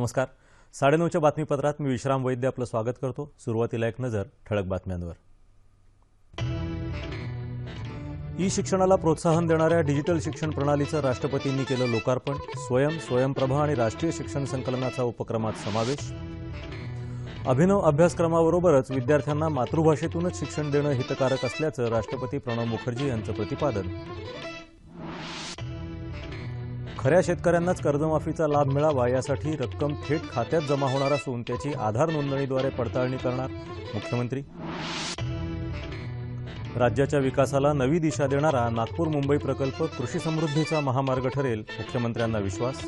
नमस्कार. साडेनऊच्या बातमीपत्रात मी विश्राम वैद्य आपलं स्वागत करतो. सुरुवातीला एक नजर ठळक बातम्यांवर. ई शिक्षणाला प्रोत्साहन देणाऱ्या डिजिटल शिक्षण प्रणालीचं राष्ट्रपतींनी केलं लोकार्पण. स्वयं स्वयंप्रभा आणि राष्ट्रीय शिक्षण संकलनाचा उपक्रमात समावेश. अभिनव अभ्यासक्रमाबरोबरच विद्यार्थ्यांना मातृभाषेतूनच शिक्षण देणं हितकारक असल्याचं राष्ट्रपती प्रणव मुखर्जी यांचं प्रतिपादन. खऱ्या शेतकऱ्यांनाच कर्जमाफीचा लाभ मिळावा यासाठी रक्कम थेट खात्यात जमा होणार असून त्याची आधार नोंदणीद्वारे पडताळणी करणार मुख्यमंत्री. राज्याच्या विकासाला नवी दिशा देणारा नागपूर मुंबई प्रकल्प कृषी समृद्धीचा महामार्ग ठरेल मुख्यमंत्र्यांना विश्वास.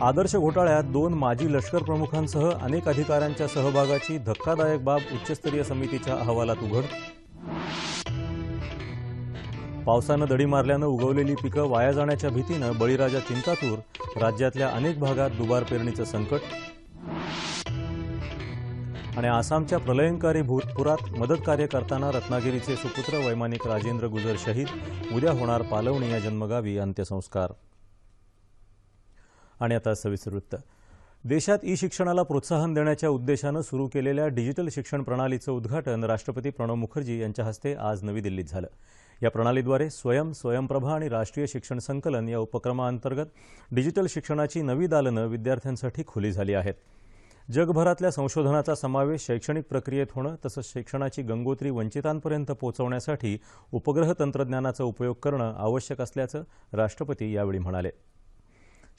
आदर्श घोटाळ्यात दोन माजी लष्कर प्रमुखांसह अनेक अधिकाऱ्यांच्या सहभागाची धक्कादायक बाब उच्चस्तरीय समितीच्या अहवालात उघड पावसानं दडी मारल्यानं उगवलेली पिकं वाया जाण्याच्या भीतीनं बळीराजा चिंतातूर राज्यातल्या अनेक भागात दुबार पेरणीचं संकट. आणि आसामच्या प्रलयंकारी भूतपुरात मदत कार्य करताना रत्नागिरीचे सुपुत्र वैमानिक राजेंद्र गुजर शहीद. उद्या होणार पालवणी या जन्मगावी अंत्यसंस्कार. आणि आता सविस्तर वृत्त. देशात ई शिक्षणाला प्रोत्साहन देण्याच्या उद्देशानं सुरू केलेल्या डिजिटल शिक्षण प्रणालीचं उद्घाटन राष्ट्रपती प्रणव मुखर्जी यांच्या हस्ते आज नवी दिल्लीत झालं. या प्रणालीद्वारे स्वयं स्वयंप्रभा आणि राष्ट्रीय शिक्षण संकलन या उपक्रमाअंतर्गत डिजिटल शिक्षणाची नवी दालनं विद्यार्थ्यांसाठी खुली झाली आहेत. जगभरातल्या संशोधनाचा समावेश शैक्षणिक प्रक्रियेत होणं तसंच शिक्षणाची गंगोत्री वंचितांपर्यंत पोहोचवण्यासाठी उपग्रह तंत्रज्ञानाचा उपयोग करणं आवश्यक असल्याचं राष्ट्रपती यावेळी म्हणाले.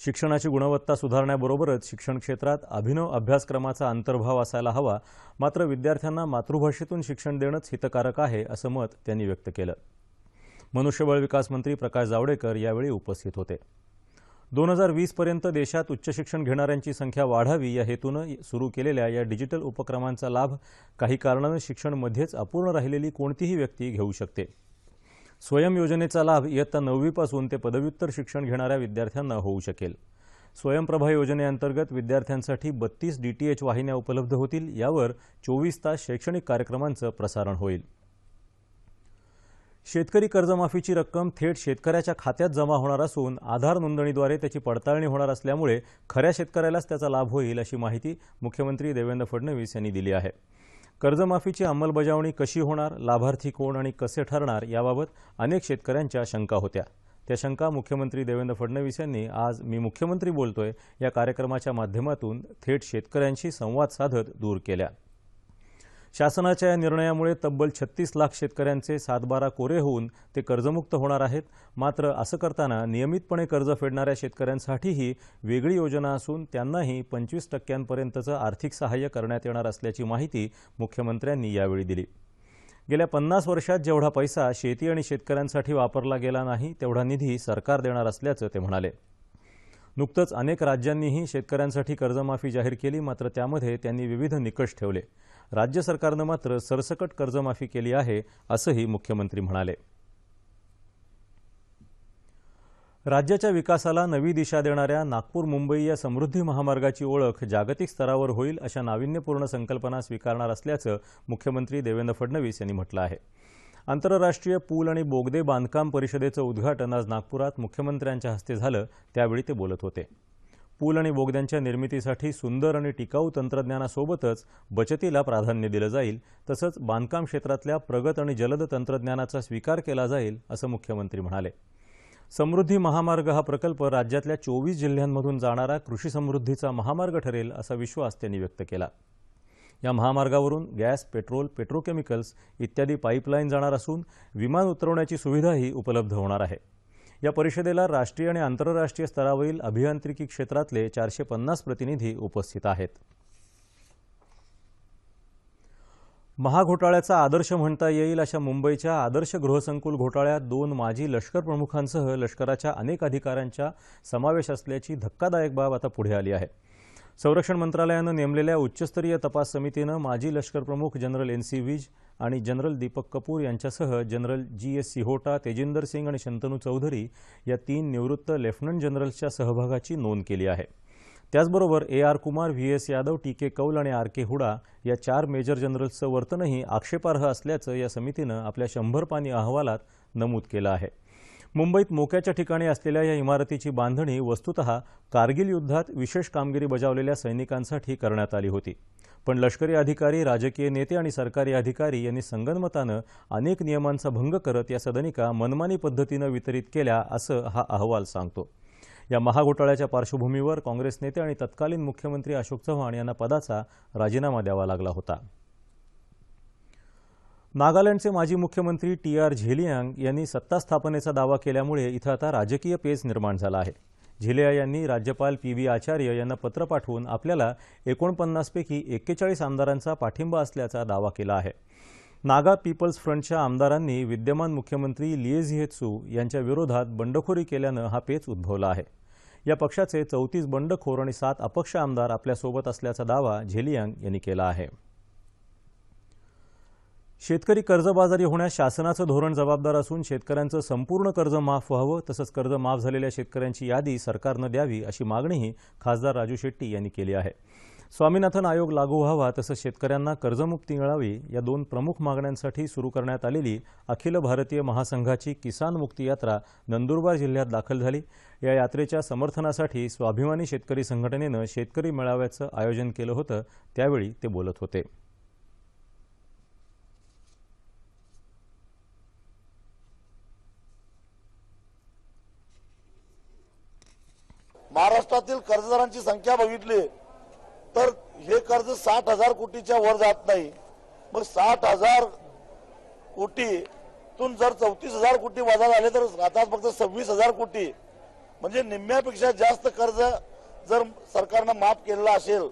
शिक्षणाची गुणवत्ता सुधारण्याबरोबरच शिक्षण क्षेत्रात अभिनव अभ्यासक्रमाचा अंतर्भाव असायला हवा. मात्र विद्यार्थ्यांना मातृभाषेतून शिक्षण देणंच हितकारक आहे असं मत त्यांनी व्यक्त केलं. मनुष्यबळ विकास मंत्री प्रकाश जावडेकर यावेळी उपस्थित होते. दोन हजार वीसपर्यंत देशात उच्च शिक्षण घेणाऱ्यांची संख्या वाढावी या हेतूनं सुरू केलेल्या या डिजिटल उपक्रमांचा लाभ काही कारणानं शिक्षणमध्येच अपूर्ण राहिलेली कोणतीही व्यक्ती घेऊ शकते. स्वयं योजनेचा लाभ इयत्ता नववीपासून ते पदव्युत्तर शिक्षण घेणाऱ्या विद्यार्थ्यांना होऊ शकेल. स्वयंप्रभा योजनेअंतर्गत विद्यार्थ्यांसाठी बत्तीस डी टी एच वाहिन्या उपलब्ध होतील यावर चोवीस तास शैक्षणिक कार्यक्रमांचं प्रसारण होईल. शेतकरी कर्जमाफीची रक्कम थेट शेतकऱ्याच्या खात्यात जमा होणार असून आधार नोंदणीद्वारे त्याची पडताळणी होणार असल्यामुळे खऱ्या शेतकऱ्यालाच त्याचा लाभ होईल अशी माहिती मुख्यमंत्री देवेंद्र फडणवीस यांनी दिली आहे. कर्जमाफीची अंमलबजावणी कशी होणार लाभार्थी कोण आणि कसे ठरणार याबाबत अनेक शेतकऱ्यांच्या शंका होत्या. त्या शंका मुख्यमंत्री देवेंद्र फडणवीस यांनी आज मी मुख्यमंत्री बोलतोय या कार्यक्रमाच्या माध्यमातून थेट शेतकऱ्यांशी संवाद साधत दूर केल्या. शासनाच्या या निर्णयामुळे तब्बल छत्तीस लाख शेतकऱ्यांचे सातबारा कोरे होऊन ते कर्जमुक्त होणार आहेत. मात्र असं करताना नियमितपणे कर्ज फेडणाऱ्या शेतकऱ्यांसाठीही वेगळी योजना असून त्यांनाही पंचवीस टक्क्यांपर्यंतचं आर्थिक सहाय्य करण्यात येणार असल्याची माहिती मुख्यमंत्र्यांनी यावेळी दिली. गेल्या पन्नास वर्षात जेवढा पैसा शेती आणि शेतकऱ्यांसाठी वापरला गेला नाही तेवढा निधी सरकार देणार असल्याचं ते म्हणाले. नुकतंच अनेक राज्यांनीही शेतकऱ्यांसाठी कर्जमाफी जाहीर केली मात्र त्यामध्ये त्यांनी विविध निकष ठेवले. राज्य सरकारनं मात्र सरसकट कर्जमाफी केली आहे असंही मुख्यमंत्री म्हणाले. राज्याच्या विकासाला नवी दिशा देणाऱ्या नागपूर मुंबई या समृद्धी महामार्गाची ओळख जागतिक स्तरावर होईल अशा नाविन्यपूर्ण संकल्पना स्वीकारणार असल्याचं मुख्यमंत्री देवेंद्र फडणवीस यांनी म्हटलं आहे. आंतरराष्ट्रीय पूल आणि बोगदे बांधकाम परिषदेचं उद्घाटन आज नागपुरात मुख्यमंत्र्यांच्या हस्ते झालं त्यावेळी ते बोलत होते. पूल आणि बोगद्यांच्या निर्मितीसाठी सुंदर आणि टिकाऊ तंत्रज्ञानासोबतच बचतीला प्राधान्य दिलं जाईल तसंच बांधकाम क्षेत्रातल्या प्रगत आणि जलद तंत्रज्ञानाचा स्वीकार केला जाईल असं मुख्यमंत्री म्हणाले. समृद्धी महामार्ग हा प्रकल्प राज्यातल्या चोवीस जिल्ह्यांमधून जाणारा कृषी समृद्धीचा महामार्ग ठरेल असा विश्वास त्यांनी व्यक्त केला. या महामार्गावरून गॅस पेट्रोल पेट्रोकेमिकल्स इत्यादी पाईपलाईन जाणार असून विमान उतरवण्याची सुविधाही उपलब्ध होणार आहे. या परिषदेला राष्ट्रीय आणि आंतरराष्ट्रीय स्तरावरील अभियांत्रिकी क्षेत्रातले चारशे पन्नास प्रतिनिधी उपस्थित आहेत. महाघोटाळ्याचा आदर्श म्हणता येईल अशा मुंबईच्या आदर्श गृहसंकुल घोटाळ्यात दोन माजी लष्कर प्रमुखांसह लष्कराच्या अनेक अधिकाऱ्यांच्या समावेश असल्याची धक्कादायक बाब आता पुढे आली आहे. संरक्षण मंत्रालयानं नेमलेल्या उच्चस्तरीय तपास समितीनं माजी लष्कर प्रमुख जनरल एन सी विज आणि जनरल दीपक कपूर यांच्यासह general G S Sihota Tejinder Singh आणि शंतनू चौधरी या तीन निवृत्त लेफ्टनंट जनरल्सच्या सहभागाची नोंद केली आहे. त्याचबरोबर A R Kumar V S Yadav T K Kaul आणि आर के हुडा या चार मेजर जनरल्सचं वर्तनही आक्षेपार्ह असल्याचं या समितीनं आपल्या शंभर पानी अहवालात नमूद केलं आहे. मुंबईत मोक्याच्या ठिकाणी असलेल्या या इमारतीची बांधणी वस्तुतः कारगिल युद्धात विशेष कामगिरी बजावलेल्या सैनिकांसाठी करण्यात आली होती. पण लष्करी अधिकारी राजकीय नेते आणि सरकारी अधिकारी यांनी संगनमतानं अनेक नियमांचा भंग करत या सदनिका मनमानी पद्धतीनं वितरित केल्या असं हा अहवाल सांगतो. या महाघोटाळ्याच्या पार्श्वभूमीवर काँग्रेस नेते आणि तत्कालीन मुख्यमंत्री अशोक चव्हाण यांना पदाचा राजीनामा द्यावा लागला होता. नागालँडचे माजी मुख्यमंत्री टी आर झेलियांग यांनी सत्ता स्थापनेचा दावा केल्यामुळे इथं आता राजकीय पेच निर्माण झाला आहे. झेलिया यांनी राज्यपाल पी व्ही आचार्य यांना पत्र पाठवून आपल्याला एकोणपन्नासपैकी एक्केचाळीस आमदारांचा पाठिंबा असल्याचा दावा केला आहे. नागा पीपल्स फ्रंटच्या आमदारांनी विद्यमान मुख्यमंत्री लिएझिहेत्सू यांच्या विरोधात बंडखोरी केल्यानं हा पेच उद्भवला आहे. या पक्षाचे चौतीस बंडखोर आणि सात अपक्ष आमदार आपल्यासोबत असल्याचा दावा झेलियांग यांनी केला आहे. शेतकरी कर्जबाजारी होण्यास शासनाचं धोरण जबाबदार असून शेतकऱ्यांचं संपूर्ण कर्ज माफ व्हावं तसंच कर्ज माफ झालेल्या शेतकऱ्यांची यादी सरकारनं द्यावी अशी मागणीही खासदार राजू शेट्टी यांनी केली आहे. स्वामीनाथन आयोग लागू व्हावा तसंच शेतकऱ्यांना कर्जमुक्ती मिळावी या दोन प्रमुख मागण्यांसाठी सुरू करण्यात आलेली अखिल भारतीय महासंघाची किसान मुक्ती यात्रा नंदुरबार जिल्ह्यात दाखल झाली. या यात्रेच्या समर्थनासाठी स्वाभिमानी शेतकरी संघटनेनं शेतकरी मेळाव्याचं आयोजन केलं होतं त्यावेळी ते बोलत होते. महाराष्ट्रातील कर्जदारांची संख्या बघितली तर हे कर्ज साठ हजार कोटीच्या वर जात नाही. मग साठ हजार कोटीतून जर चौतीस हजार कोटी वजा झाले तर आता फक्त सव्वीस हजार कोटी. म्हणजे निम्म्यापेक्षा जास्त कर्ज जर सरकारनं माफ केलेलं असेल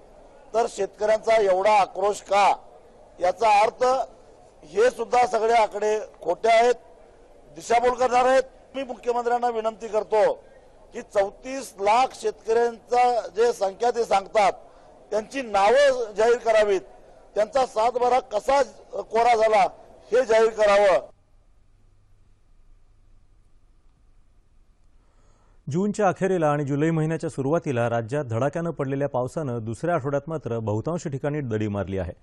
तर शेतकऱ्यांचा एवढा आक्रोश का? याचा अर्थ हे सुद्धा सगळे आकडे खोटे आहेत. दिशाभूल करणार आहेत. मी मुख्यमंत्र्यांना विनंती करतो की चौतीस लाख शेतकऱ्यांचा जे संख्या ते सांगतात त्यांची नावं जाहीर करावीत. त्यांचा सातबारा कसा कोरा झाला हे जाहीर करावं. जूनच्या अखेरीला आणि जुलै महिन्याच्या सुरुवातीला राज्यात धडाक्यानं पडलेल्या पावसानं दुसऱ्या आठवड्यात मात्र बहुतांश ठिकाणी दडी मारली आहे.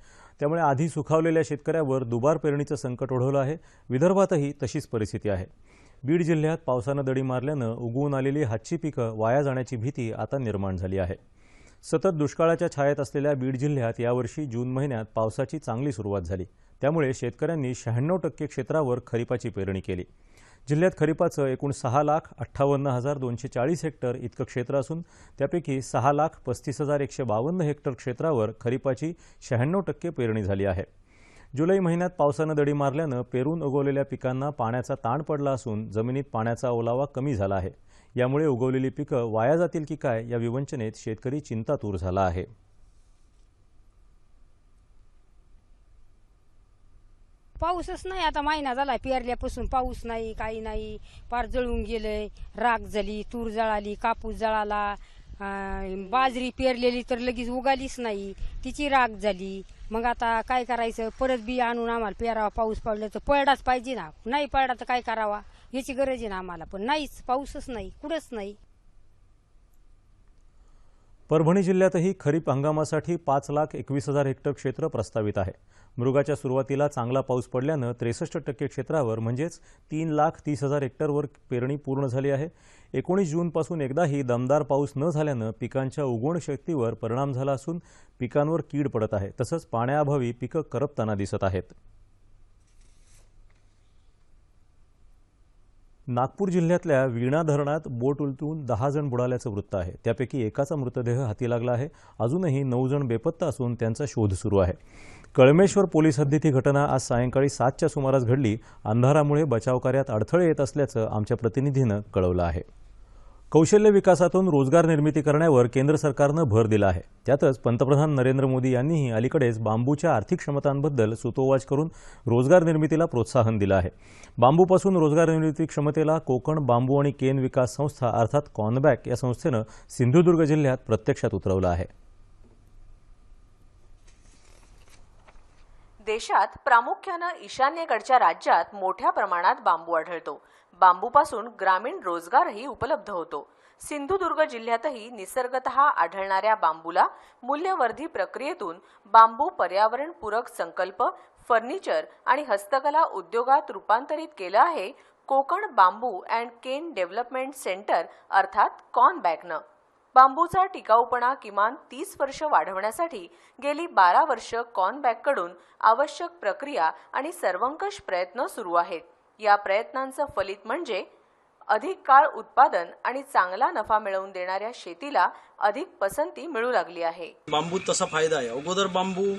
त्यामुळे आधी सुखावलेल्या शेतकऱ्यावर दुबार पेरणीचं संकट ओढवलं आहे. विदर्भातही तशीच परिस्थिती आहे. बीड जिल्ह्यात पावसानं दडी मारल्यानं उगवून आलेली हातची पिकं वाया जाण्याची भीती आता निर्माण झाली आहे. सतत दुष्काळाच्या छायेत असलेल्या बीड जिल्ह्यात यावर्षी जून महिन्यात पावसाची चांगली सुरुवात झाली. त्यामुळे शेतकऱ्यांनी शहाण्णव टक्के क्षेत्रावर खरीपाची पेरणी केली. जिल्ह्यात खरीपाचं एकूण सहा लाख अठ्ठावन्न हजार दोनशे चाळीस हेक्टर इतकं क्षेत्र असून त्यापैकी सहा लाख पस्तीस हजार एकशे बावन्न हेक्टर क्षेत्रावर खरीपाची शहाण्णव टक्के पेरणी झाली आहे. जुलै महिन्यात पावसानं दडी मारल्यानं पेरून उगवलेल्या पिकांना पाण्याचा ताण पडला असून जमिनीत पाण्याचा ओलावा कमी झाला आहे. यामुळे उगवलेली पिकं वाया जातील की काय या विवंचनेत शेतकरी चिंतातूर झाला आहे. पाऊसच नाही आता महिना झाला पेरल्यापासून. पाऊस नाही काही नाही. पार जळून गेलंय. राख झाली तूर जळाली कापूस जळाला. बाजरी पेरलेली तर लगेच उगालीच नाही. तिची राग झाली. मग आता काय करायचं? परत बी आणून आम्हाला पेरावा. पाऊस पडला तर पळडाच पाहिजे ना. नाही पडला तर काय करावा? याची गरज आहे ना आम्हाला. पण नाहीच. पाऊसच नाही. कुठंच नाही. परभणी जिल्ह्यातही खरीप हंगामासाठी पाच लाख एकवीस हजार हेक्टर क्षेत्र प्रस्तावित आहे. मृगाच्या सुरुवातीला चांगला पाऊस पडल्यानं त्रेसष्ट टक्के क्षेत्रावर म्हणजेच तीन लाख तीस हजार हेक्टरवर पेरणी पूर्ण झाली आहे. एकोणीस जूनपासून एकदाही दमदार पाऊस न झाल्यानं पिकांच्या उगवण शक्तीवर परिणाम झाला असून पिकांवर कीड पडत आहे. तसंच पाण्याअभावी पिकं करपताना दिसत आहेत. नागपूर जिल्ह्यातल्या वीणा धरणात बोट उलटून दहा जण बुडाल्याचं वृत्त आहे. त्यापैकी एकाचा मृतदेह हाती लागला आहे. अजूनही नऊ जण बेपत्ता असून त्यांचा शोध सुरू आहे. कळमेश्वर पोलीस हद्दीत ही घटना आज सायंकाळी सातच्या सुमारास घडली. अंधारामुळे बचावकार्यात अडथळे येत असल्याचं आमच्या प्रतिनिधीनं कळवलं आहे. कौशल्य विकासातून रोजगार निर्मिती करण्यावर केंद्र सरकारनं भर दिला आहे. त्यातच पंतप्रधान नरेंद्र मोदी यांनीही अलीकडेच बांबूच्या आर्थिक क्षमतांबद्दल सुतोवाच करून रोजगार निर्मितीला प्रोत्साहन दिलं आहे. बांबूपासून रोजगार निर्मिती क्षमतेला कोकण बांबू आणि केन विकास संस्था अर्थात कॉनबॅक या संस्थेनं सिंधुदुर्ग जिल्ह्यात प्रत्यक्षात उतरवलं आहे. देशात प्रामुख्यानं ईशान्येकडच्या राज्यात मोठ्या प्रमाणात बांबू आढळतो. बांबूपासून ग्रामीण रोजगारही उपलब्ध होतो. सिंधुदुर्ग जिल्ह्यातही निसर्गत आढळणाऱ्या बांबूला मूल्यवर्धी प्रक्रियेतून बांबू पर्यावरणपूरक संकल्प फर्निचर आणि हस्तकला उद्योगात रूपांतरित केलं आहे Konkan bamboo and cane development centre अर्थात कॉनबॅकनं बांबूचा टिकाऊपणा किमान तीस वर्ष वाढवण्यासाठी गेली बारा वर्ष कॉनबॅककडून आवश्यक प्रक्रिया आणि सर्वंकष प्रयत्न सुरू आहेत. या प्रयत्नांचं फलित म्हणजे अधिक काळ उत्पादन आणि चांगला नफा मिळवून देणाऱ्या शेतीला अधिक पसंती मिळू लागली आहे. बांबू तसा फायदा आहे. अगोदर बांबू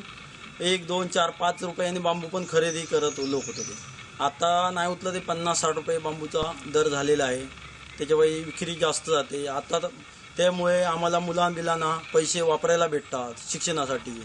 एक दोन चार पाच रुपयांनी बांबू पण खरेदी करत लोक होते ते. आता नाही उतलं ते पन्नास साठ रुपये बांबूचा दर झालेला आहे. त्याच्यामुळे विक्री जास्त जाते. आता तर त्यामुळे आम्हाला मुलांबिलांना पैसे वापरायला भेटतात शिक्षणासाठी.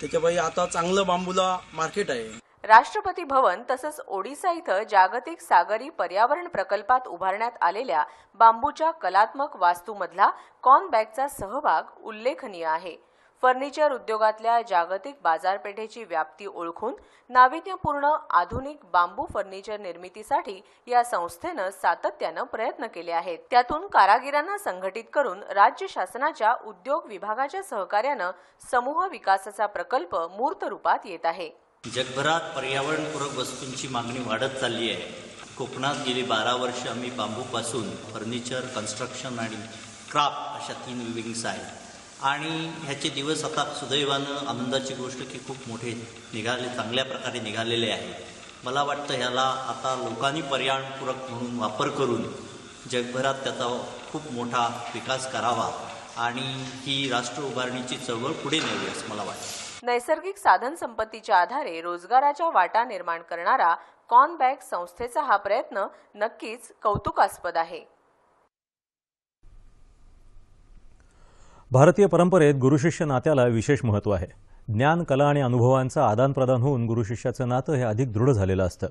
त्याच्यामुळे आता चांगलं बांबूला मार्केट आहे. राष्ट्रपती भवन तसंच ओडिसा इथं जागतिक सागरी पर्यावरण प्रकल्पात उभारण्यात आलेल्या बांबूच्या कलात्मक वास्तूमधला कॉनबॅगचा सहभाग उल्लेखनीय आहे. फर्निचर उद्योगातल्या जागतिक बाजारपेठेची व्याप्ती ओळखून नाविन्यपूर्ण आधुनिक बांबू फर्निचर निर्मितीसाठी या संस्थेनं सातत्यानं प्रयत्न केले आहेत. त्यातून कारागिरांना संघटित करून राज्य शासनाच्या उद्योग विभागाच्या सहकार्यानं समूह विकासाचा प्रकल्प मूर्त रूपात येत आहे. जगभरात पर्यावरणपूरक वस्तूंची मागणी वाढत चालली आहे. कोकणात गेली बारा वर्ष आम्ही बांबूपासून फर्निचर कन्स्ट्रक्शन आणि क्राफ्ट अशा तीन विविंग्स आहेत. आणि ह्याचे दिवस आता सुदैवानं आनंदाची गोष्ट की खूप मोठे निघाले चांगल्या प्रकारे निघालेले आहेत. मला वाटतं ह्याला आता लोकांनी पर्यावरणपूरक म्हणून वापर करून जगभरात त्याचा खूप मोठा विकास करावा आणि ही राष्ट्र उभारणीची चळवळ पुढे न्यावी असं मला वाटतं. नैसर्गिक साधन संपत्तीच्या आधारे रोजगाराच्या वाटा निर्माण करणारा कॉनबॅग संस्थेचा हा प्रयत्न नक्कीच कौतुकास्पद आहे. भारतीय परंपरेत गुरुशिष्य नात्याला विशेष महत्त्व आहे. ज्ञान कला आणि अनुभवांचं आदानप्रदान होऊन गुरुशिष्याचं नातं हे अधिक दृढ झालेलं असतं.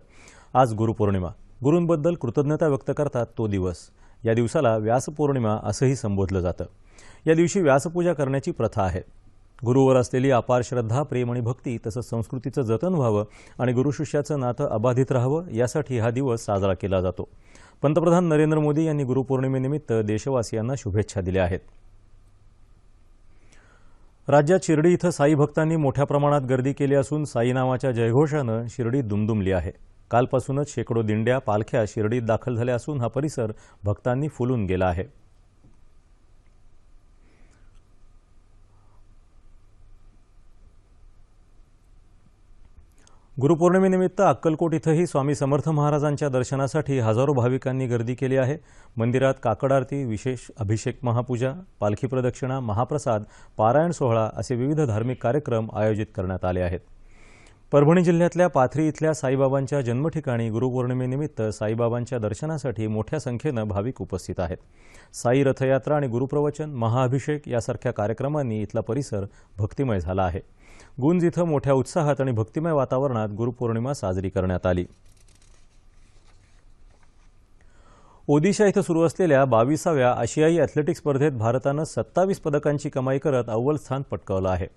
आज गुरुपौर्णिमा गुरूंबद्दल कृतज्ञता व्यक्त करतात तो दिवस. या दिवसाला व्यासपौर्णिमा असंही संबोधलं जातं. या दिवशी व्यासपूजा करण्याची प्रथा आहे. गुरुवर असलेली अपार श्रद्धा प्रेम आणि भक्ती तसंच संस्कृतीचं जतन व्हावं आणि गुरुशिष्याचं नातं अबाधित राहावं यासाठी हा दिवस साजरा केला जातो. पंतप्रधान नरेंद्र मोदी यांनी गुरुपौर्णिमेनिमित्त देशवासियांना शुभेच्छा दिल्या आहेत. राज्यात शिर्डी इथं साई भक्तांनी मोठ्या प्रमाणात गर्दी केली असून साई नावाच्या जयघोषानं शिर्डी दुमदुमली आहे. कालपासूनच शेकडो दिंड्या पालख्या शिर्डीत दाखल झाल्या असून हा परिसर भक्तांनी फुलून गेला आहे. गुरुपौर्णिमेनिमित्त अक्कलकोट इथंही स्वामी समर्थ महाराजांच्या दर्शनासाठी हजारो भाविकांनी गर्दी केली आहे. मंदिरात काकड आरती विशेष अभिषेक महापूजा पालखी प्रदक्षिणा महाप्रसाद पारायण सोहळा असे विविध धार्मिक कार्यक्रम आयोजित करण्यात आले आहेत. परभणी जिल्ह्यातल्या पाथरी इथल्या साईबाबांच्या जन्मठिकाणी गुरुपौर्णिमेनिमित्त साईबाबांच्या दर्शनासाठी मोठ्या संख्येनं भाविक उपस्थित आहेत. साई रथयात्रा आणि गुरुप्रवचन महाअभिषेक यासारख्या कार्यक्रमांनी इथला परिसर भक्तिमय झाला आहे. गुंज इथं मोठ्या उत्साहात आणि भक्तिमय वातावरणात गुरुपौर्णिमा साजरी करण्यात आली. ओदिशा इथं सुरू असलेल्या बावीसाव्या आशियाई ॲथलेटिक स्पर्धेत भारतानं सत्तावीस पदकांची कमाई करत अव्वल स्थान पटकावलं आहे.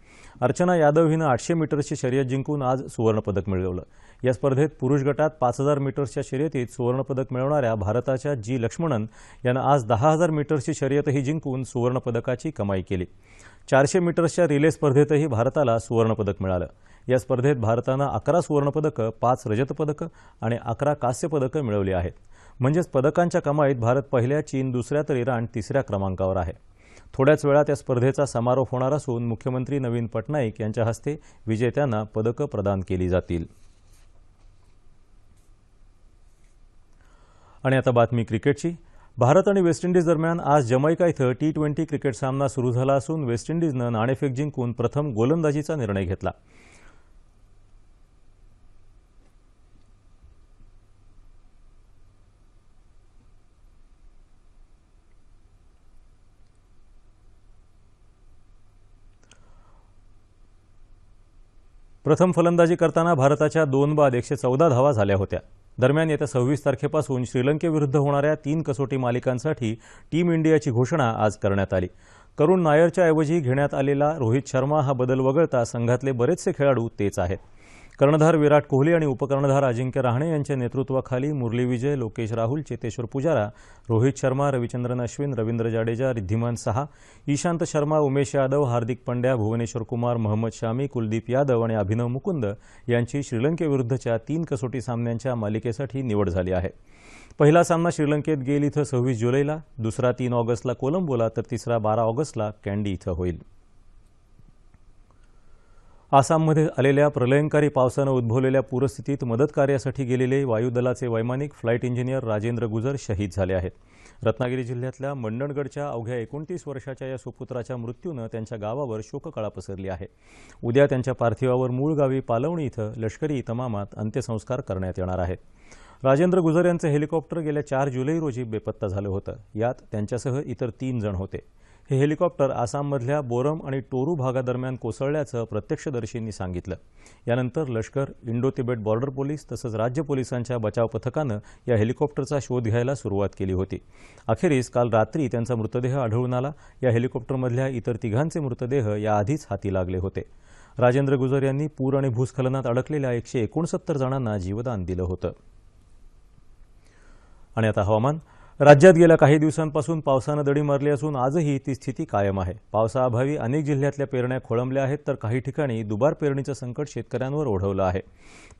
अर्चना यादव हिनं आठशे मीटर्सची शर्यत जिंकून आज सुवर्णपदक मिळवलं. या स्पर्धेत पुरुष गटात पाच हजार मीटर्सच्या शर्यतीत सुवर्णपदक मिळवणाऱ्या भारताच्या जी लक्ष्मणन यानं आज दहा हजार मीटर्सची शर्यतही जिंकून सुवर्णपदकाची कमाई केली. चारशे मीटर्सच्या रिले स्पर्धेतही भारताला सुवर्णपदक मिळालं. या स्पर्धेत भारतानं अकरा सुवर्णपदकं पाच रजतपदकं आणि अकरा कांस्यपदकं मिळवली आहेत. म्हणजेच पदकांच्या कमाईत भारत पहिल्या चीन दुसऱ्या तर इराण तिसऱ्या क्रमांकावर आहे. थोड्याच वेळात या स्पर्धेचा समारोप होणार असून मुख्यमंत्री नवीन पटनाईक यांच्या हस्ते विजेत्यांना पदकं प्रदान केली जातील. आणि आता बातमी क्रिकेटची. भारत आणि वेस्ट इंडिज दरम्यान आज जमैका इथं टी ट्वेंटी क्रिकेट सामना सुरू झाला असून वेस्ट इंडिजनं नाणेफेक जिंकून प्रथम गोलंदाजीचा निर्णय घेतला. प्रथम फलंदाजी करताना भारताच्या दोन बाद एकशे चौदा धावा झाल्या होत्या. दरम्यान येत्या सव्वीस तारखेपासून श्रीलंकेविरुद्ध होणाऱ्या तीन कसोटी मालिकांसाठी टीम इंडियाची घोषणा आज करण्यात आली. करुण नायरच्या ऐवजी घेण्यात आलेला रोहित शर्मा हा बदल वगळता संघातले बरेचसे खेळाडू तेच आहेत. कर्णधार विराट कोहली आणि उपकर्णधार अजिंक्य रहाणे यांच्या नेतृत्वाखाली मुरली विजय लोकेश राहुल चेतेश्वर पुजारा रोहित शर्मा रविचंद्रन अश्विन रवींद्र जाडेजा रिद्धिमान सहा ईशांत शर्मा उमेश यादव हार्दिक पंड्या भुवनेश्वर कुमार मोहम्मद शामी कुलदीप यादव आणि अभिनव मुकुंद यांची श्रीलंकेविरुद्धच्या तीन कसोटी सामन्यांच्या मालिकेसाठी निवड झाली आहे. पहिला सामना श्रीलंकेत गेल इथं सव्वीस जुलैला दुसरा तीन ऑगस्टला कोलंबोला तर तिसरा बारा ऑगस्टला कँडी इथं होईल. आसाममध्ये आलेल्या प्रलयंकारी पावसानं उद्भवलेल्या पूरस्थितीत मदतकार्यासाठी गेलेले वायुदलाचे वैमानिक फ्लाईट इंजिनियर राजेंद्र गुजर शहीद झाले आहेत. रत्नागिरी जिल्ह्यातल्या मंडणगडच्या अवघ्या एकोणतीस वर्षाच्या या सुपुत्राच्या मृत्यूनं त्यांच्या गावावर शोककळा पसरली आहे. उद्या त्यांच्या पार्थिवावर मूळ गावी पालवणी इथं लष्करी इतमामात अंत्यसंस्कार करण्यात येणार आहेत. राजेंद्र गुजर यांचं हेलिकॉप्टर गेल्या चार जुलै रोजी बेपत्ता झालं होतं. यात त्यांच्यासह इतर तीन जण होते. हे हेलिकॉप्टर आसाममधल्या बोरम आणि टोरू भागादरम्यान कोसळल्याचं प्रत्यक्षदर्शींनी सांगितलं. यानंतर लष्कर इंडो तिबेट बॉर्डर पोलीस तसंच राज्य पोलिसांच्या बचाव पथकानं या हेलिकॉप्टरचा शोध घ्यायला सुरुवात केली होती. अखेरीस काल रात्री त्यांचा मृतदेह आढळून आला. या हेलिकॉप्टरमधल्या इतर तिघांचे मृतदेह याआधीच हाती लागले होते. राजेंद्र गुजर यांनी पूर आणि भूस्खलनात अडकलेल्या एकशे एकोणसत्तर जणांना जीवदान दिलं होतं. आणि आता हवामान. राज्यात गेल्या काही दिवसांपासून पावसानं दडी मारली असून आजही ती स्थिती कायम आहे. पावसाअभावी अनेक जिल्ह्यातल्या पेरण्या खोळंबल्या आहेत तर काही ठिकाणी दुबार पेरणीचं संकट शेतकऱ्यांवर ओढवलं आहे.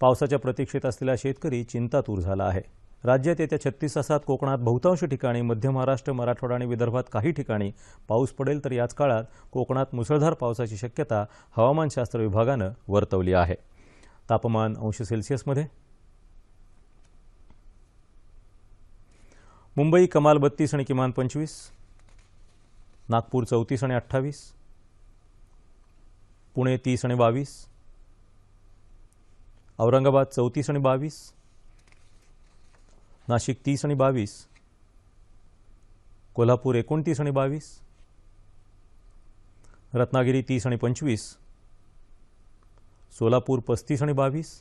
पावसाच्या प्रतीक्षेत असलेला शेतकरी चिंतातूर झाला आहे. राज्यात येत्या छत्तीस तासात कोकणात बहुतांश ठिकाणी मध्य महाराष्ट्र मराठवाडा आणि विदर्भात काही ठिकाणी पाऊस पडेल तर याच काळात कोकणात मुसळधार पावसाची शक्यता हवामानशास्त्र विभागानं वर्तवली आहे. तापमान अंश सेल्सिअसमध्ये मुंबई कमाल बत्तीस आणि किमान पंचवीस नागपूर चौतीस आणि अठ्ठावीस पुणे तीस आणि बावीस औरंगाबाद चौतीस आणि बावीस नाशिक तीस आणि बावीस कोल्हापूर एकोणतीस आणि बावीस रत्नागिरी तीस आणि पंचवीस सोलापूर पस्तीस आणि बावीस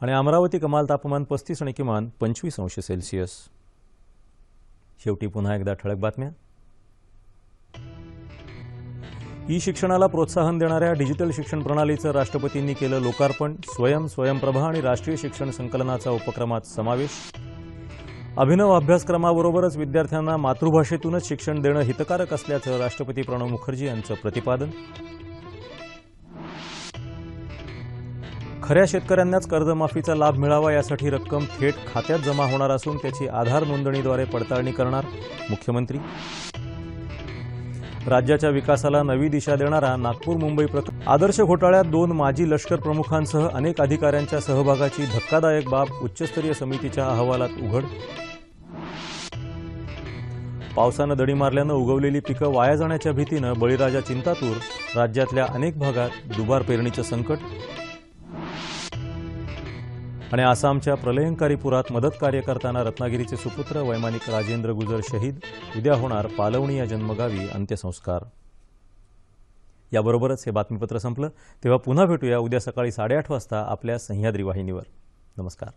आणि अमरावती कमाल तापमान पस्तीस आणि किमान पंचवीस अंश सेल्सिअस. शेवटी पुन्हा एकदा ठळक बातम्या. ई शिक्षणाला प्रोत्साहन देणाऱ्या डिजिटल शिक्षण प्रणालीचं राष्ट्रपतींनी केलं लोकार्पण. स्वयं स्वयंप्रभा आणि राष्ट्रीय शिक्षण संकलनाचा उपक्रमात समावेश. अभिनव अभ्यासक्रमाबरोबरच विद्यार्थ्यांना मातृभाषेतूनच शिक्षण देणं हितकारक असल्याचं राष्ट्रपती प्रणव मुखर्जी यांचं प्रतिपादन. खऱ्या शेतकऱ्यांनाच कर्जमाफीचा लाभ मिळावा यासाठी रक्कम थेट खात्यात जमा होणार असून त्याची आधार नोंदणीद्वारे पडताळणी करणार मुख्यमंत्री. राज्याच्या विकासाला नवी दिशा देणारा नागपूर मुंबई प्रकल्प आदर्श घोटाळ्यात दोन माजी लष्कर प्रमुखांसह अनेक अधिकाऱ्यांच्या सहभागाची धक्कादायक बाब उच्चस्तरीय समितीच्या अहवालात उघड. पावसानं दडी मारल्यानं उगवलेली पिकं वाया जाण्याच्या भीतीनं बळीराजा चिंतातूर राज्यातल्या अनेक भागात दुबार पेरणीचं संकट आणि आसामच्या प्रलयंकारी पुरात मदत कार्य करताना रत्नागिरीचे सुपुत्र वैमानिक राजेंद्र गुजर शहीद. उद्या होणार पालवणी या जन्मगावी अंत्यसंस्कार. याबरोबरच हे बातमीपत्र संपलं. तेव्हा पुन्हा भेटूया उद्या सकाळी साडेआठ वाजता आपल्या सह्याद्री वाहिनीवर. नमस्कार.